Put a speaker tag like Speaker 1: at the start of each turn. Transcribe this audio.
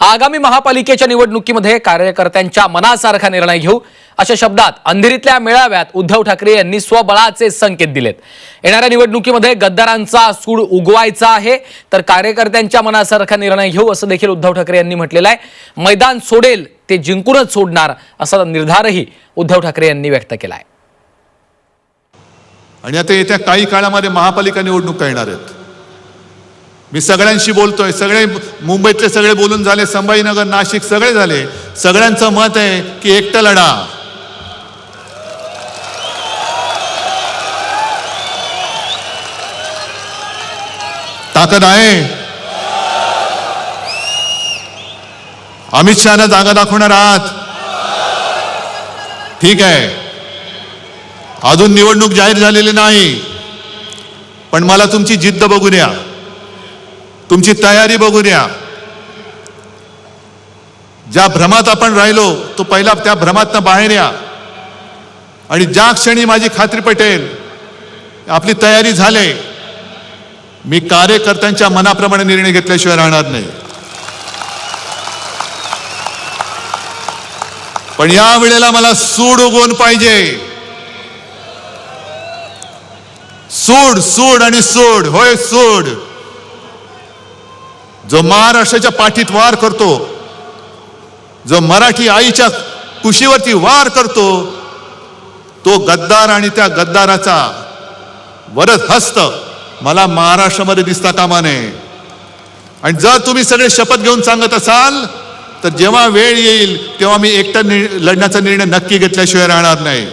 Speaker 1: आगामी महापालिकेच्या निवडणुकीमध्ये कार्यकर्त्यांच्या मनासारखा निर्णय घेऊ. अशा शब्दात अंधेरीतल्या मेळाव्यात उद्धव ठाकरे यांनी स्वबळाचे संकेत दिलेत. येणाऱ्या निवडणुकीमध्ये गद्दारांचा सूड उगवायचा आहे तर कार्यकर्त्यांच्या मनासारखा निर्णय घेऊ असं देखील उद्धव ठाकरे यांनी म्हटलेलं आहे. मैदान सोडेल ते जिंकूनच सोडणार असा निर्धारही उद्धव ठाकरे यांनी व्यक्त केला आहे
Speaker 2: आणि आता येत्या काही काळामध्ये महापालिका निवडणूक येणार आहेत. मी सगळ्यांशी बोलतोय. सगळे मुंबईतले सगळे बोलून झाले संभाजीनगर नाशिक सगळे झाले. सगळ्यांचं मत आहे की एकटं लढा. ताकद आहे. अमित शहाना जागा दाखवणार आहात. ठीक आहे. अजून निवडणूक जाहीर झालेली नाही. पण मला तुमची जिद्द बघू द्या तुमची तयारी बघूया ज्या भ्रमात आपण राहिलो तो पहिला त्या भ्रमातनं बाहेर या. आणि ज्या क्षणी माझी खात्री पटेल आपली तयारी झाले मी कार्यकर्त्यांच्या मनाप्रमाणे निर्णय घेतल्याशिवाय राहणार नाही. पण या वेळेला मला सूड उगवून पाहिजे. सूड सूड आणि सूड. होय सूड. जो महाराष्ट्राच्या पाठीत वार करतो जो मराठी आईच्या कुशीवरती वार करतो तो गद्दार आणि त्या गद्दाराचा वरद हस्त मला महाराष्ट्रामध्ये दिसता कामा नये आणि जर तुम्ही सगळे शपथ घेऊन सांगत असाल तर जेव्हा वेळ येईल तेव्हा मी एकटा निर्- लढण्याचा निर्णय नक्की घेतल्याशिवाय राहणार नाही.